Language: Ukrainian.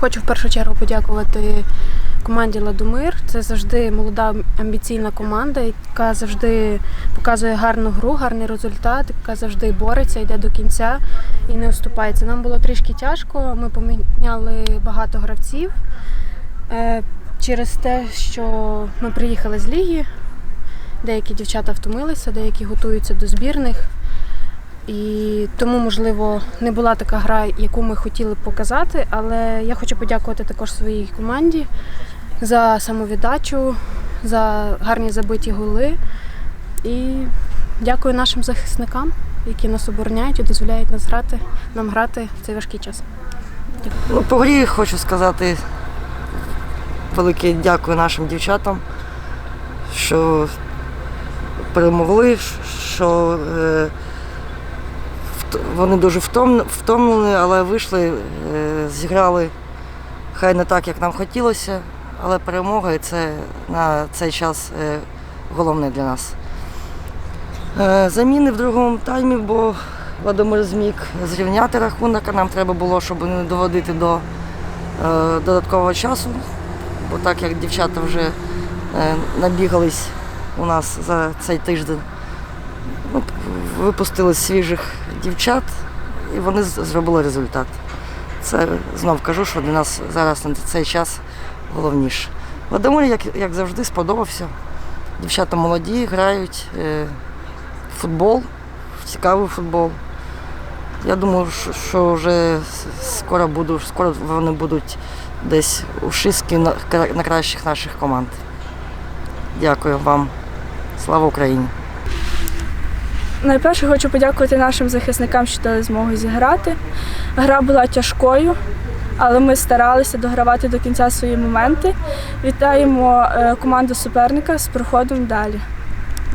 Хочу в першу чергу подякувати команді Ладомир. Це завжди молода амбіційна команда, яка завжди показує гарну гру, гарний результат, яка завжди бореться, йде до кінця і не уступається. Нам було трішки тяжко. Ми поміняли багато гравців Е, через те, що ми приїхали з ліги. Деякі дівчата втомилися, деякі готуються до збірних. І тому, можливо, не була така гра, яку ми хотіли показати. Але я хочу подякувати також своїй команді за самовіддачу, за гарні забиті голи. І дякую нашим захисникам, які нас обороняють і дозволяють нас грати, нам грати в цей важкий час. Ну, по грі хочу сказати велике дякую нашим дівчатам, що перемогли, що е, вони дуже втомлені, але вийшли, е, зіграли хай не так, як нам хотілося, але перемога і це на цей час е, головне для нас. Е, Заміни в другому таймі, бо Владимир зміг зрівняти рахунок, а нам треба було, щоб не доводити до додаткового часу. Бо так як дівчата вже набігались у нас за цей тиждень, ну, випустили свіжих дівчат і вони зробили результат. Це знов кажу, що для нас зараз на цей час головніше. Владимир, як, як завжди, сподобався. Дівчата молоді, грають е, футбол, цікавий футбол. Я думаю, що, вже скоро буду, скоро вони будуть десь у шістки на, на кращих наших команд. Дякую вам. Слава Україні! Найперше хочу подякувати нашим захисникам, що дали змогу зіграти. Гра була тяжкою, але ми старалися догравати до кінця свої моменти. Вітаємо е, команду суперника з проходом далі.